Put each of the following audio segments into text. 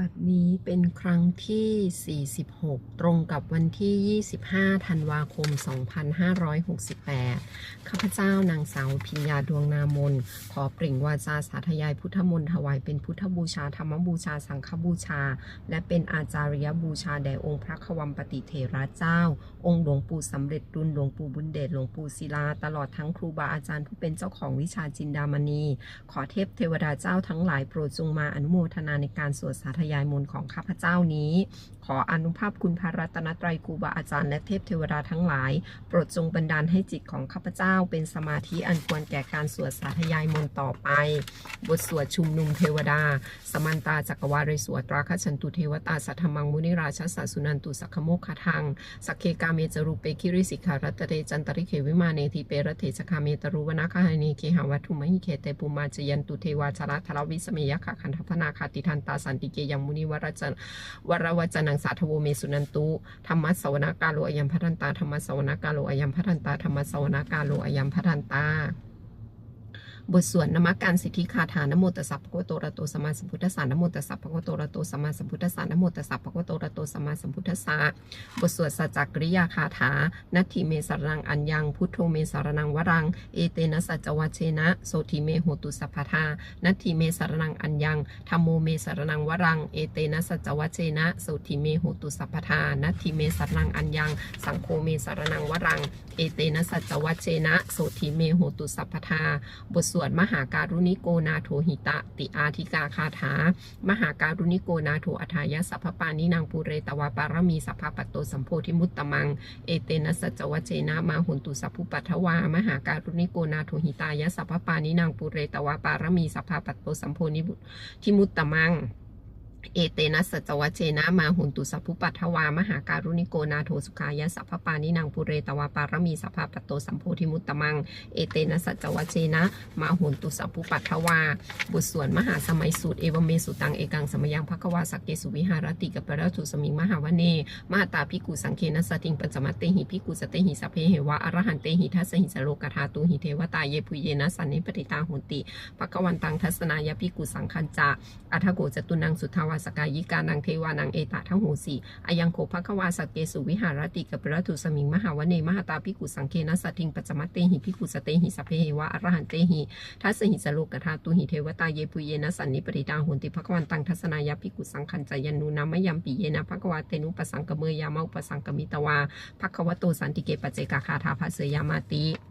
บัดนี้เป็นครั้งที่ 46 ตรงกับวันที่ 25 ธันวาคม 2568 ข้าพเจ้านางสาวพิญญาดวงนามน ขอเปล่งวาจาสาธยายพุทธมนต์ถวายเป็นพุทธบูชา ธรรมบูชา สังฆบูชา และเป็นอาจาริยบูชาแด่องค์พระควัมปติเถระเจ้า องค์หลวงปู่สำเร็จรุ่นหลวงปู่บุญเดชหลวงปู่ศิลา ตลอดทั้งครูบาอาจารย์ผู้เป็นเจ้าของวิชาจินดามณี ขอเทพเทวดาเจ้าทั้งหลายโปรดจงมาอนุโมทนาในการสวดสาธยยายมนต์ของข้าพเจ้านี้ ขออนุภาพคุณพระรัตนตรัยครูบาอาจารย์และเทพเทวดาทั้งหลาย โปรดจงบันดาลให้จิตของข้าพเจ้า เป็นสมาธิอันควรแก่การสวดสาธยายมนต์ต่อไป บทสวดชุมนุมเทวดา สมันตาจักรวาลเรสวตราคชันตุเทวตาสัทธมังมุนิราชสัสสุนันตุสักขโมคทังสักเคกาเมจรูปเปคิริสิกขารัตเตจันตริเขวิมาเนทีเปรเทชคาเมตรุวนาคาหานีเคหาวัตุมหิเคเตปุมาจยันตุเทวาชระทรวิสเมยคะคันทัพนาคาติทันตาสันติเกยังมุนิวรจันวรวจนังสาธโวเมสุนันตุธรรมะสวนากาโลอยัมพัทันตาธรรมะสวนากาโลอยัมพัทันตาธรรมะสวนากาโลอยัมพัทันตา บทสวดนมักการสิทธิคาถานโมตัสสะภะคะวะโตระโตสัมมาสัมพุทธัสสะนโมตัสสะภะคะวะโตระโตสัมมาสัมพุทธัสสะนโมตัสสะภะคะวะโตระโตสัมมาสัมพุทธัสสะบทสวดสัจจกริยาคาถา นัตถิเมสรนังอัญญัง พุทโธเมสรนังวรัง เอเตนะสัจจวัชเชนะ โสทิเมโหตุสัพพทา นัตถิเมสรนังอัญญังธรรมโมเมสรนังวรัง เอเตนะสัจจวัชเชนะ โสทิเมโหตุสัพพทา นัตถิเมสรนังอัญญัง สังโฆเมสรนังวรัง เอเตนะสัจจวัชเชนะ โสทิเมโหตุสัพพทา บทสวดมหาการุณิโกนาโถหิตะ ติอาธิกาคาถา มหาการุณิโกนาโถอัธายสัพพปานินางปูเรตวาปารมีสัพพปตโตสัมโพธิมุตตมัง เอเตนะสัจวเจนะมาหุนตุสัพพุปัทถวา มหาการุณิโกนาโถหิตายสัพพปานินางปูเรตวาปารมีสัพพปตโตสัมโพธิมุตตมัง เอเตนะสัจวัเชนะมาหุนตุสัพพุปัทวามหาการุณิโกนาโทสุขายะสัพพปานินางปุเรตวาปารมีสัพพปตโตสัมโพธิมุตตมัง เอเตนะสัจวัเชนะมาหุนตุสัพพุปัทวาบทสวดมหาสมัยสูตรเอวเมสุตังเอกังสมยังภควาสักเกสุวิหารติกับปะระทุสมิงมหาวเนมหาตาพิกุสังเคนะสติงปัจมัตเตหิพิกุสเตหิสัพเพเหวะอรหันเตหิทัสสหิสโลกธาตุหิเทวตาเยปุเยนะสันนิปติตาหุนติภควันตังทัสนายพิกุสังคัญจะอัทโกจตุนังสุทธาววาสกายิกานังเทวานังเอตะทั้งหูสีอายังโคภควาสกเกสุวิหารติกับปรทุสมิงมหาวเนมหาตาพิกุสังเคนะสัตถิงปัจมัตเตหิพิกุสเตหิสัพเพเหวะอรหันเตหิทัสสหิสโลกธาตุหิเทวตาเยปุเยนะสันนิปริตาหุนติภควันตังทัสนายพิกุสังคัญจยันนูนามยัมปิเยนะภควาเตนุปสังกเมยามะอุปสังกมิตวาภควโตสันติเกปเจกาคาถาภาเสยามาติ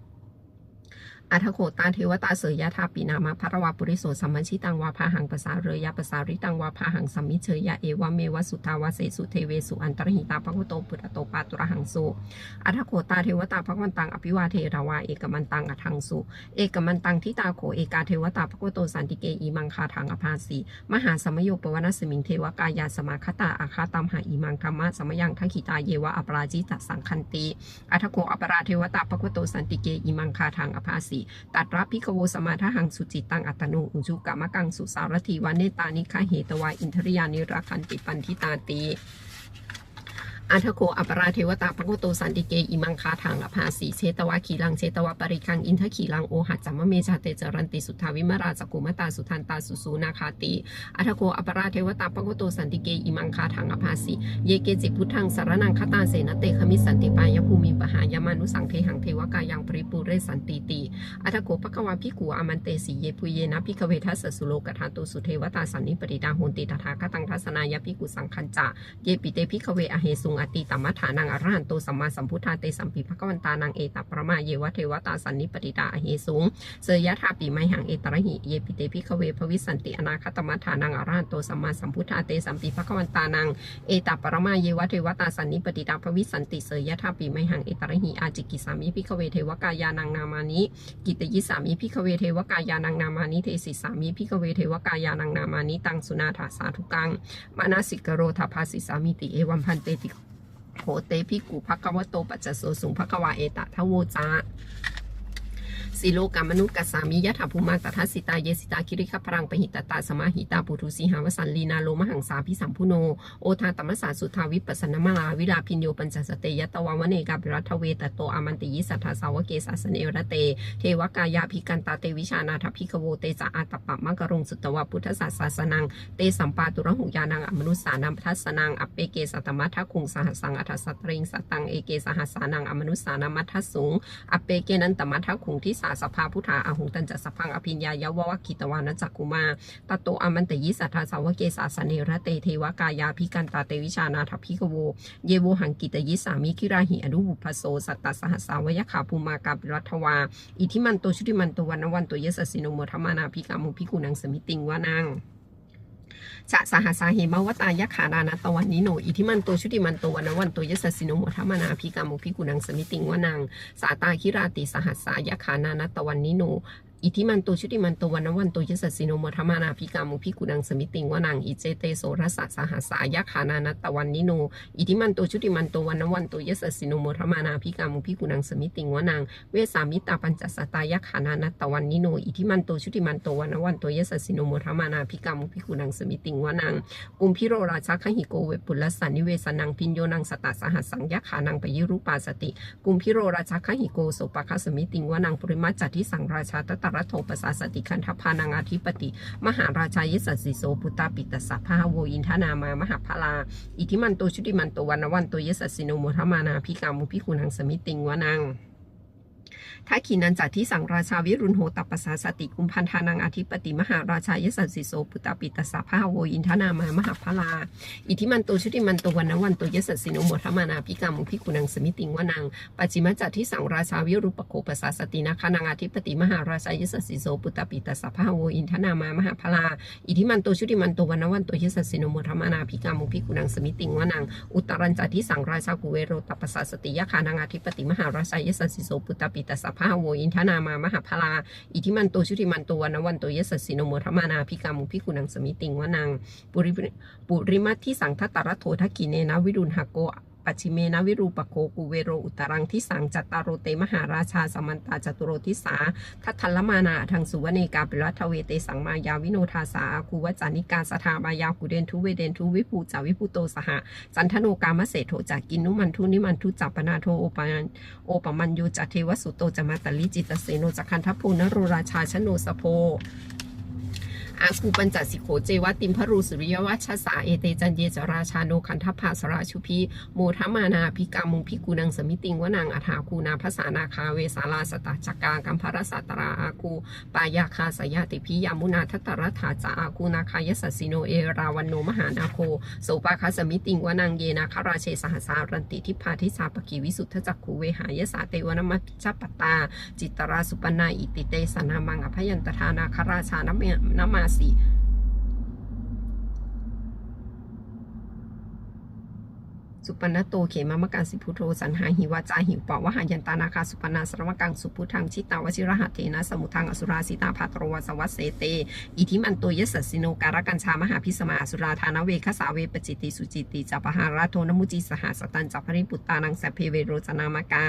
อัทโขตาเทวตาเสยยะทาปีนามาภรวาปุริโสสัมมัญชิตังวาพาหังภาษาเรยะภาษาริตังวาพาหังสัมมิเชยยะเอวะเมวะสุทาวาเสสุเทเวสุอันตรหิตาภควโตปุตโตปาตุระหังสุอัทโขตาเทวตาภควันตังอภิวาเทรวาเอกมันตังอทังสุเอกมันตังทิตาโขเอกาเทวตาภควโตสันติเกอีมังคาทังอภาสีมหาสมโยปวนาสมิงเทวกายาสมาคตาอาคาตัมหาอีมังธรรมะสมยังทัขิตาเยวะอปราจิตสังคันติอัทโขอปราเทวตาภควโตสันติเกอีมังคาทังอภาสีตัดรับพิกโวสมาทหังสุจิตังอัตโนอุจุกามะกังสุสารทีวันเนตานิคาเหตวาอินทริยานิราคันติปันทิตาตี อัทโคอัปราเทวตาปะกุโตสันติเกอิมังคาทังอภาสีเชตวะขีลังเชตวะปริคังอินทขีลังโอหัจจัมะเมชาเตจรันติสุทธาวิมราสกุมตาสุทันตาสุสูนาคาติอัทโคอัปราเทวตาปะกุโตสันติเกอิมังคาทังอภาสีเยเกจิพุทธังสารนังคตาเสนเตขมิสันติปายภูมิปหายามานุสังเทหังเทวกายังปริปูเรสันติติอัทโคปะกวาพิกูอามันเตสีเยปุเยนะพิกเวทัสสุโลกธานตุสุเทวตาสันนิปติตาโหนติตถาคตังทัสนายพิกุสังคัญจะเยปิเตพิกเวอเหสุงอติตมัฏฐานังอรหันโตสัมมาสัมพุทธาเตสัมปิภกวันตานังเอตัประมาเยวะเทวตาสันนิปติตาอเหสุงเสยะธาปิไมหังเอตระหิเยปิเตพิกเวภวิสันติอนาคตมัฏฐานังอรหันโตสัมมาสัมพุทธาเตสัมปิภกวันตานังเอตัปรมาเยวะเทวตาสันนิปติตาภวิสันติเสยะธาปิไมหังเอตระหิอาจิกิสามิพิกเวเทวกายานังนามานิกิตยิสามิพิกเวเทวกายานังนามานิเทสิสามิพิกเวเทวกายานังนามานิตังสุนาถาสาธุกังมานาสิกโรธาภาสิสามิติเอวัมพันเตติ โหเตพิกุภควโตปัจจโสสุงภควาเอตะทะโวจา สิโลกามนุษย์กัสสามิยะถาภูมาตทัสสิตาเยสิตาคิริขพรังปหิตตาสมาหิตาปุถุสีหาวสันลีนาโลมหังสาพิสัมพุโนโอทาตมสสาสุทาวิปัสสนมลาวิลาพินโยปัญจสเตยตวาวเนกาปิรัตเวตโตอามันติยิสัทธาสาวเกสัสเนรเต เทวกายาภิกันตาเตวิชานาถพิกโวเตจาอาตปะมังกรงสุตวะพุทธศาสสนังเตสัมปาตุระหุยานังอมนุสานัมทัสนังอเปเกสัตมัทคุงสหัสสังอัทสตริงสตังเอเกสหัสสานังอมนุสานัมัททสุงอเปเกนันตมัทคุงที่สาสภาพุทธาอาหุงตันจะสพังอภิญญายาววกิตวานัจจกุมาตโตอมันตยิสัทธาสาวเกสาสเนระเตเทวกายาพิกันตาเตวิชานาถพิกโว เยโวหังกิตยิสามิคิราหิอนุบุพโสสัตตสหสาวยขาภูมากาปิรัตวา อิทิมันโตชุติมันโตวันวันโตเยสสิโนโมธรรมานาภิกามุภิกุนังสมิติงวานัง จะสหัสาเหมาวตายะขาดานะตวันนิโนอิทิมันโตชุติมันโตวันวันโตยสสสิโนโมธรรมนาภิกามุภิกุนังสมิติงวนังสาตาคิราติสหัสสายะขานานะตวันนิโน อิทิมันโตชุติมันโตวันนวันโตยสสสิโนโมธรรมานาภิกามุภิกุนังสมิติงวนังอิเจเตโสรสะสหัสายะขานานัตตวันนิโนอิทิมันโตชุติมันโตวันนวันโตยสสสิโนโมธรรมานาภิกามุภิกุนังสมิติงวนังเวสามิตาปัญจสตายะขานานัตตวันนิโนอิทิมันโตชุติมันโตวันนวันโตยสสสิโนโมธรรมานาภิกามุภิกุนังสมิติงวนังอุมพิโรราชาคหิโกเวปุลสันนิเวสนังพินโยนังสตตสหัสสังยะขานังปยิรูปาสติ กุมพิโรราชาคหิโกโสปะคสมิติงวนังปริมาจัตทิสังราชาตตระโทปสาสติคันทพานังอาธิปติ มหาราชายสัสสิโสปุตตาปิตสสะพาโวอินทนามามหาพลา อิทิมันโตชุติมันโตวันวันโตยสัสสิโนโมทมานาพิกามุพิคุนังสมิติงวานัง ถ้าขีนันจัดที่สังราชาวิรุณโหตัปปสาสติกุมพันธานังอธิปติมหาราชายสัสสิโสปุตตาปิตสสะพาโวอินทนามามหาพลา อิทิมันโตชุติมันโตวันนวันโตยสัสสิโนโมทมานาพิกามุพิคุนังสมิติงวานังปัจจิมจัตที่สังราชาวิรุปโคปสาสตินาคานังอธิปติมหาราชายสัสสิโสปุตตปิตสสะพะโวอินทนามามหาพลา อิทิมันโตชุติมันโตวันนวันโตยสสสิโนโมธมานาภิกามุภิกุนังสมิติงวานังอุตรัญจัตที่สังราชากุเวโรตปสาสติยะคานังอธิปติมหาราชายสสสิโสปุตตปิตสสะพะโวอินทนามามหาพลา อิทิมันโตชุติมันโตวันนวันโตยสสิโนโมธรรมานาพิกามุพิคุนังสมิติงวานังปุริปุริมัตที่สังทัตตระโททักกิเนนะวิรุณหโก ปัจฉิเมนะวิรูปโคกุเวโรอุตรังที่สังจัตตารโรเตมหาราชาสมันตาจตุโรทิสาทัทธัลมานาทางสุวเนกาปิรัตเวเตสังมายาวิโนทาสาคูวจานิกาสถาบายากุเดนทุเวเดนทุวิภูจาวิภูโตสหะจันทโนกามเศโทจากกินนุมันทุนิมันทุจัปปนาโทโอปันโอปมันโยจัเทวสุโตจมาตลิจิตเสโนจักคันทพูนโรราชาชโนสโพ อาคูปัญจสิโขเจวติมพรูสุริยวัชสาเอเตจันเยจราชาโนคันทภาสราชุพีโมทมานาพิกามุงพิกูนังสมิติงวนังอัฐาคูนาภาษานาคาเวสาลาสตาจักกากัมภรสัตราอาคูปายาคาสยติพิยามุนาทัตตรถาจาอาคูนาคายสสิโนเอราวันโนมหานาโคโสปาคาสมิติงวนังเยนาคาราเชสหสารันติทิพาทิสาปกิวิสุทธจักขูเวหายสาเตวนมัจจปตา จิตตราสุปนาอิติเตสนามังอภยันตทานาคราชานมนามาสี สุปนโตเขมามกังสิพุโทสันหาหิวาจาหิวปะวะหายันตานาคาสุปนาสรวกังสุพุทังชิตาวชิระหะเทนะสมุทังอสุราสิตาภาตรวสวัสเสเต อิทิมันโตยสสสิโนการกัญชามหาพิสมาอสุราธานเวคสาเวปจิติสุจิติจัปหาราโทนมุจิสหสตันจัปริปุตตานังสัพเพเวโรจนามกา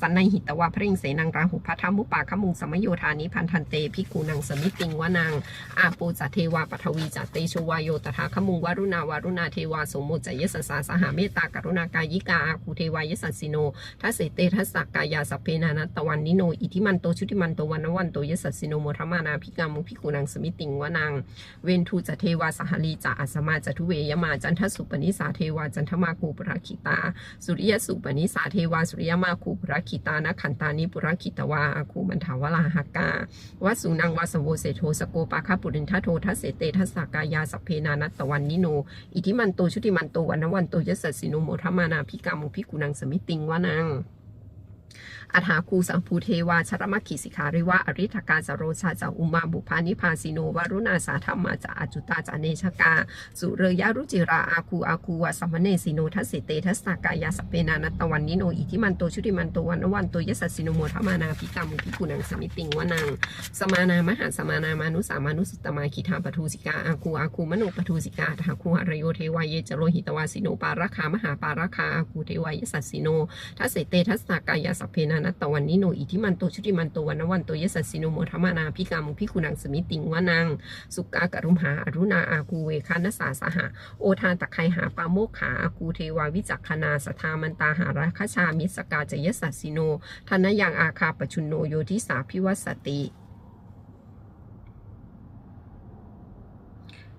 สันในหิตวาพริงเสนังราหุพัทธมุปาขมุงสมโยธานิพันธันเตพิกูนังสมิติงวานังอาปูจัตเทวาปทวีจัตเตชวายโยตถาขมุงวารุณาวารุณาเทวาสมโมจยสสาสหาเมตตากรุณากายิกาอาคูเทวายสัสสิโนทัสเสเตทัสสกกายาสัพเพนานัตตวันนิโน อิทิมันโตชุติมันโตวันนวันโตยสัสสิโนโมทมานาภิกามุภิกุนังสมิติงวานัง เวนทูจะเทวาสหลีจะอัสมาจะทุเวยมาจันทสุปนิสาเทวาจันทมาคูปราคิตา สุริยสุปนิสาเทวาสุริยมาคูปราคิตานะขันตานิปุราคิตวาอาคูมันทาวลาหากาวัสุนังวาสโวเสโทสโกปาคาปุรินทโททัสเสเตทัสสกายาสัพเพนานัตตวันนิโน อิทิมันโตชุติมันโตวันนวันโตยสัสสิโนโมทมานาพิกามุพิกุนังสมิติงวานัง อัฏฐาคูสัมภูเทวาชรมขิสิขาริวะอริทกาจโรชาจาอุมาบุพานิพาสิโนวารุณาสาธรรมาจาอจุตาจาเนชกา สุเรยารุจิราอาคูอาคูวะสัมเนสิโนทัสเตทัสสากายาสเปนานตตวันนิโนอิทิมันโตชุติมันโตวันวันโตยสัสสิโนโมทมานาภิกามุภิกุนังสมิติงวานังสมานามหาสมานามานุสามานุสุตตมาคิทาปทูสิกาอาคูอาคูมโนปทูสิกาทาคูหารโยเทวายเยจโรหิตวาสิโนปาราคามหาปาราคาอาคูเทวายสัสสิโนทัสเตทัสสากายาสเพนานัตตวันนิโนอิทิมันโตชุติมันโตวันวันโตยสัสสิโนโมทมานาพิกามุพิคุนังสมิติงวานังสุกากรุมหาอรุณาอากูเวคานสาสหะโอทานตะไคหาปาโมกขาอากูเทวาวิจักขนาสทามันตาหาราคชามิสกาจยสัสสิโนธนยังอาคาปชุนโนโยทิสาพิวัสติ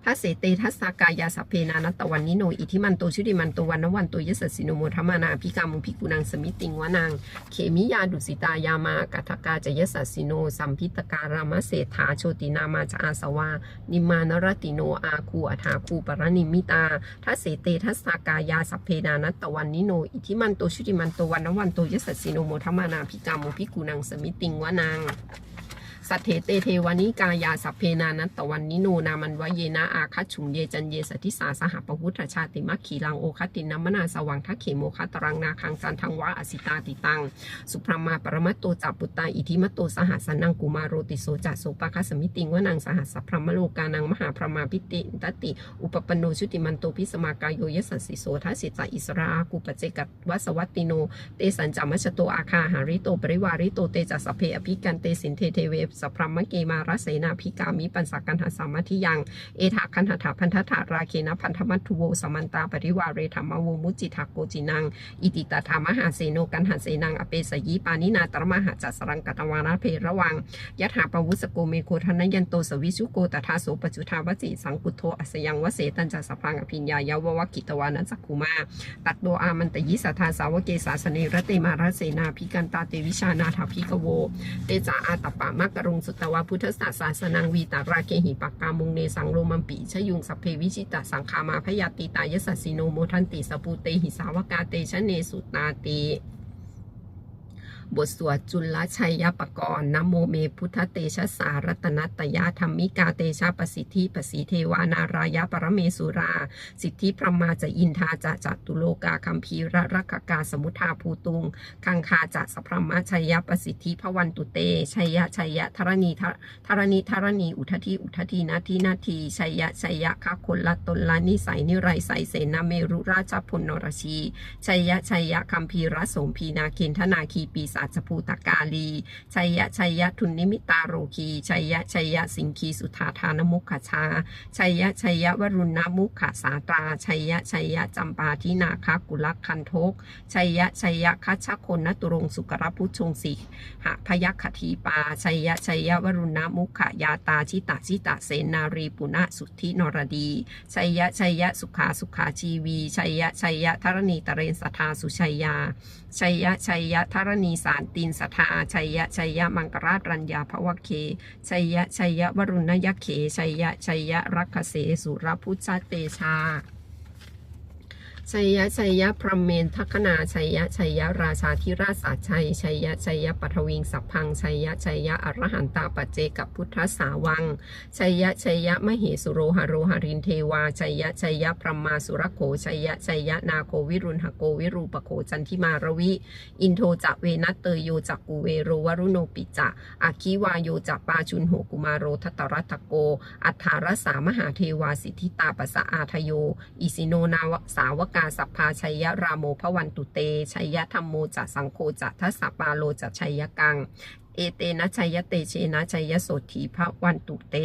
ทัสเสเตทัสสากายาสัพเพนานัตวันนิโนอิทิมันโตชุติมันโตวันนวันโตยสสิโนโมทมานาพิกามุพิกุนังสมิติงวานางเขมิยาดุสิตายามากัทกาจยสสิโนสัมพิตการามเศรษฐาโชตินามาจอาสวานิมานรติโนอาคูอัฐาคูปรนิมิตาทัสเสเตทัสสากายาสัพเพนานัตวันนิโนอิทิมันโตชุติมันโตวันนวันโตยสสิโนโมทมานาพิกามุพิกุนังสมิติงวานาง สัทเถเตเทวานิกายาสัพเพนานัตตวันนิโนนามันวเยนะอาคัจฉุมเยจันเยสทิสาสหปพุทธชาติมัคคีลังโอคัตินัมนาสวังทักเขโมคัตรังนาคังจันทังวะอสิตาติตัง สุพรมาปรมัตโตจับปุตตาอิทิมัตโตสหัสสนังกุมาโรติโสจัสโสปะคะสมิติงวนังสหัสสพรมโลกานังมหาพรมาพิติตติ อุปปโนชุติมันโตพิสมากายโยยสัสสิโสทัสิจาอิสราอากุปเจกัตวัสวัตติโน เตสันจามัชโตอาคาหาริโตปริวาริโตเตจัสสพเพอภิกันเตสินเทเทเวสพรมเกมารเสนาภิกามิปันสกันหาสามัทิยัง เอถาคันหถาพันธถาราเคนะพันธมัตถุโวสมันตาปริวาเรธรรมโวมุจิทักโกจินัง อิติตถามหาเสโนกันหาเสนังอเปสยีปานินาตรมหาจัสรังกตวานาเพระวังยัตหาปวุสโกเมโคทนยันโตสวิชุโกตถาโสปจุทาวจิสังกุโทอสยังวเสตันจัสพังอภิญญายาววกิตวานัสสกคุมา ตัดโดอามันตยิสัทธาสาวเกสาสเนรเตมาราเสนาพิกันตาเตวิชานาถาพิกโว เตจาอาตปามะกรงสุตวาพุทธศาสาสนังวีตาราเกหิปักกามุงเนสังโรมัมปีชยุงสัพเพวิชิตาสังคามาพยาติตายสัสสิโนโมทันติสปูเตหิสาวกาเตชะเนสุตาติ บทสวดจุลชัยยปกรณ์นโมเมพุทธเตชะสารัตนัตยาธรรมิกาเตชะประสิทธิประสีเทวานารายะปรเมสุรา สิทธิพระมาจะอินทาจะจัตุโลกาคัมภีระรักกาสมุทาภูตุง คังคาจะสพพมะชัยยประสิทธิพวันตุเตชัยยะชัยยะธรณีธรณีธรณีอุทธิอุทธินาทีนาทีชัยยะชัยยะคะคนละตนละนิสัยนิไรใสเสนาเมรุราชพลนรชีชัยยะชัยยะคัมภีระสมพีนาเคนธนาคีปีศาจภูตกาลี ชัยยะชัยยะทุนนิมิตาโรคี ชัยยะชัยยะสิงคีสุธาทานมุขชา ชัยยะชัยยะวรุณมุขสาตรา ชัยยะชัยยะจำปาทินาคกุลคันทก ชัยยะชัยยะคัชคนนตุรงสุกรพุชงสิหะพยัคขทีปา ชัยยะชัยยะวรุณมุขยาตาชิตาชิตาเสนารีปุณะสุทธินรดี ชัยยะชัยยะสุขาสุขาชีวี ชัยยะชัยยะธรณีตเรนสทาสุชัยยาชัยยะชัยยะธรณีสารตินสัทธาชัยยะชัยยะมังกราตรัญญาภวเคชัยยะชัยยะวรุณยเขชัยยะชัยยะรักเสสุรพุทธเตชา ชัยยะชัยยะพรหมเมนทัคนาชัยยะชัยยะราชาธิราชสาชัยชัยยะชัยยะปัทวิงสัพพังชัยยะชัยยะอรหันตาปัจเจกับพุทธสาวังชัยยะชัยยะมเหสุโรหโรหรินเทวาชัยยะชัยยะพรหมาสุรโขชัยยะชัยยะนาโควิรุณหโกวิรูปโขจันทิมารวิ อินโทจะเวนัตเตยโยจักกุเวโรวรุโนปิจะอาคิวาโยจะปาชุนโหกุมารโรทัตรัตโก อัฏฐารสามหาเทวาสิทธิตาปสะอาทโย อิสิโนนาวสาวกาสัพพาชัยยะรามโมพวันตุเตชัยยะธรรมโมจะสังโฆจะทัสสปาโลจะชัยยะกัง เอเตนะชัยยะเตเชนะชัยยะโสถีพระวันตุเต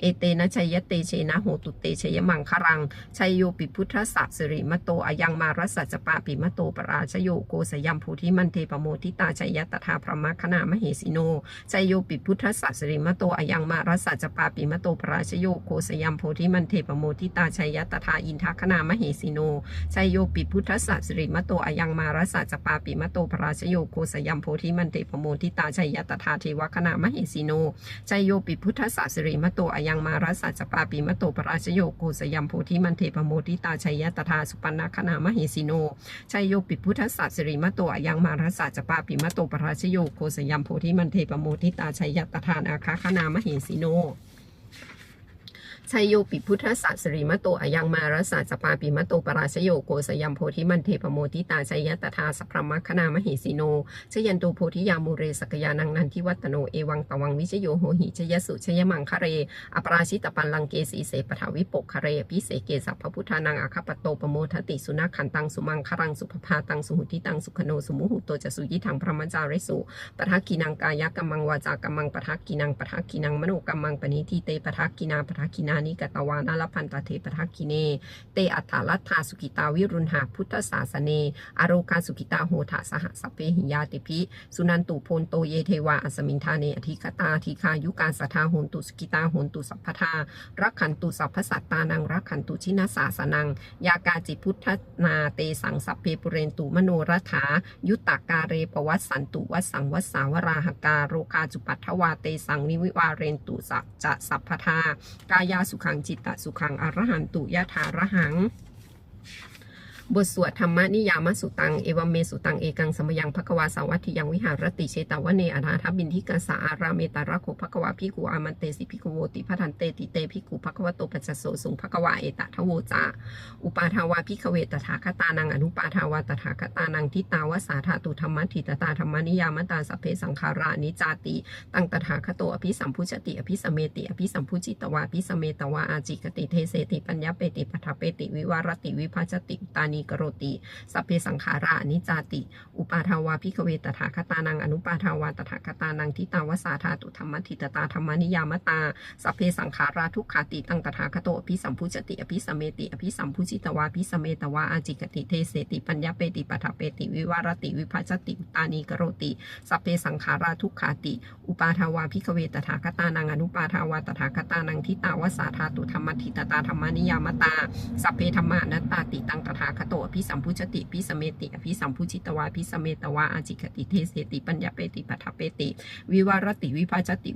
เอเตนะชัยยะเตเชนะโหตุเตชยมังครังชัยโยปิพุทธสัสริมโตอายังมารัสสัจปาปิมโตปราชโยโกสยัมภูทิมันเทปโมทิตาชัยยะตถาพระมคณามเหสิโนชัยโยปิพุทธสัสริมโตอายังมารัสสัจปาปิมโตปราชโยโกสยัมโพธิมันเทปโมทิตาชัยยะตถาอินทคณามเหสิโนชัยโยปิพุทธสัสริมโตอายังมารัสสัจปาปิมโตปราชโยโกสยัมโพธิมันเทปโมทิตาชัยยะตธาเทวคณามเหสิโนชัยโยปิพุทธศาสริมโตอายังมารัสสัจปาปิมโตปราชโยโกสยามโพธิมันเทปโมทิตาชัยยะตถาสุปันนาคณามเหสิโนชัยโยปิพุทธศาสริมโตอายังมารัสสัจปาปิมโตปราชโยโกสยามโพธิมันเทปโมทิตาชัยยะตถานาคคณามเหสิโน ชัยโยปิพุทธสัสริมะโตอายังมารสาจปาปิมะโตปราชโยโกสยัมโพธิมันเทปโมทิตาชัยยะตถาสัพพมคณามหิสิโนชยันโตโพธิยามูเรสกยานังนันทิวัตโนเอวังตวังวิชโยโหหิชยสุชยมังคะเร อปราชิตปันลังเกสีเสปทาวิปกคะเรพิเศเกสัพพพุทธานังอาคปโตปโมทติสุนัขขันตังสุมังครังสุภพาตังสุหุติตังสุขโนสุมุหุโตจะสุยิทังพระมัจจาริสุปทักกินังกายกัมมังวาจากัมมังปทักกินังปทักกินังมโนกัมมังปณิทิเตปทักกินาปทักกินานิกตวานาลพันตเทปทักกิเน เตอัฏฐาลัทธาสุกิตาวิรุณหาพุทธศาสเน อโรกาสุกิตาโหทะสหสพเพหิยาติพิสุนันตุโพนโตเยเทวาอสมินทาเนอธิคตาธิคายุการสัทธาโหนตุสุกิตาโหนตุสัพพทารักขันตุสัพพสัตตานังรักขันตุชินาสาสนัง ยากาจิพุทธนาเตสังสัพเพปุเรนตุมโนรัฐายุตตากาเรปวัสสันตุวัสสังวัสาวราหกาโรกาจุปัทวาเตสังนิวิวาเรนตุสัจสัพพทากายาสุขังจิตตสุขังอรหันตุยะถาระหัง บทสวดธรรมนิยามสุตัง เอวเมสุตัง เอกังสมยังภควาสาวัติยังวิหารติเชตาวเนอนาถบินทิกาสาอาราเมตาระโคภควาพิกุอามันเตสิพิกุโวติพัทันเตติเตพิกุภควโตปัจจโสสุงภควาเอตทโวจาอุปาทาวาพิกเวตถาคตานังอนุปาทาวาตถาคตานังทิตาวสาธาตุธรรมทิตตาธรรมนิยามตาสพเพสังขารานิจาติตังตถาคโตอภิสัมพุชติอภิสเมติอภิสัมพุจิตวาอภิสเมตวาอาจิกติเทเสติปัญญาเปติปัฏฐเปติวิวารติวิภัชติตานีกโรติ สัพเพสังขารานิจาติ อุปาทาวาพิกเวตถาคตานังอนุปาทาวาตถาคตานังทิตาวสาธาตุธรรมทิตตาธรรมนิยามตา สัพเพสังขาราทุกขาติตังตถาคโตอภิสัมพุชติอภิสเมติอภิสัมพุจิตวาอภิสเมตวาอาจิกติเทเสติปัญญาเปติปัฏฐเปติวิวารติวิภัชติตานีกโรติ สัพเพสังขาราทุกขาติ อุปาทาวาพิกเวตถาคตานังอนุปาทาวาตถาคตานังทิตาวสาธาตุธรรมทิตตาธรรมนิยามตา สัพเพธรรมานัตตาติตังตถาคโตพิสัมพุชติพิสเมติพิสัมพุชิตวาพิสเมตวาอาจิกติเทเสติปัญญาเปติปัทเปติ วิวารติวิภาชติอุ